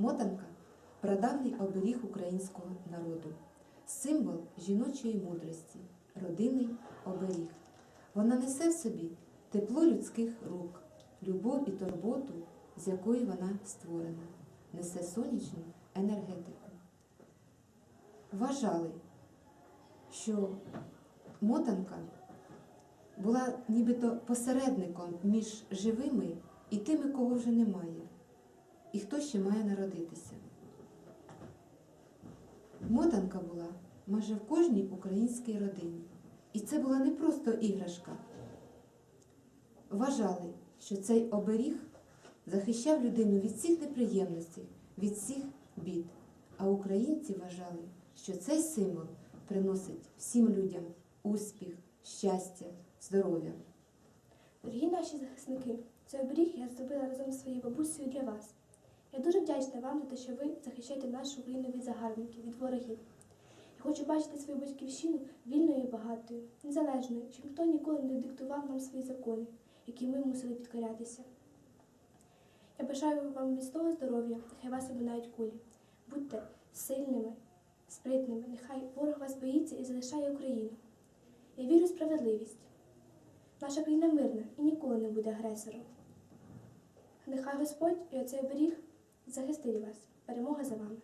Мотанка прадавній оберіг українського народу, символ жіночої мудрості, родинний оберіг. Вона несе в собі тепло людських рук, любов і турботу, з якої вона створена, несе сонячну енергетику. Вважали, що мотанка була нібито посередником між живими і тими, кого вже немає, і хто ще має народитися. Мотанка була майже в кожній українській родині. І це була не просто іграшка. Вважали, що цей оберіг захищав людину від всіх неприємностей, від всіх бід. А українці вважали, що цей символ приносить всім людям успіх, щастя, здоров'я. Дорогі наші захисники, цей оберіг я зробила разом з своєю бабусею для вас. Я дуже вдячна вам за те, що ви захищаєте нашу Україну від загарбників, від ворогів. Я хочу бачити свою батьківщину вільною і багатою, незалежною, щоб ніхто ніколи не диктував нам свої закони, які ми мусили підкорятися. Я бажаю вам міцного здоров'я, нехай вас обминають кулі. Будьте сильними, спритними, нехай ворог вас боїться і залишає Україну. Я вірю в справедливість. Наша країна мирна і ніколи не буде агресором. Нехай Господь і оцей оберіг захистить вас. Перемога за вами.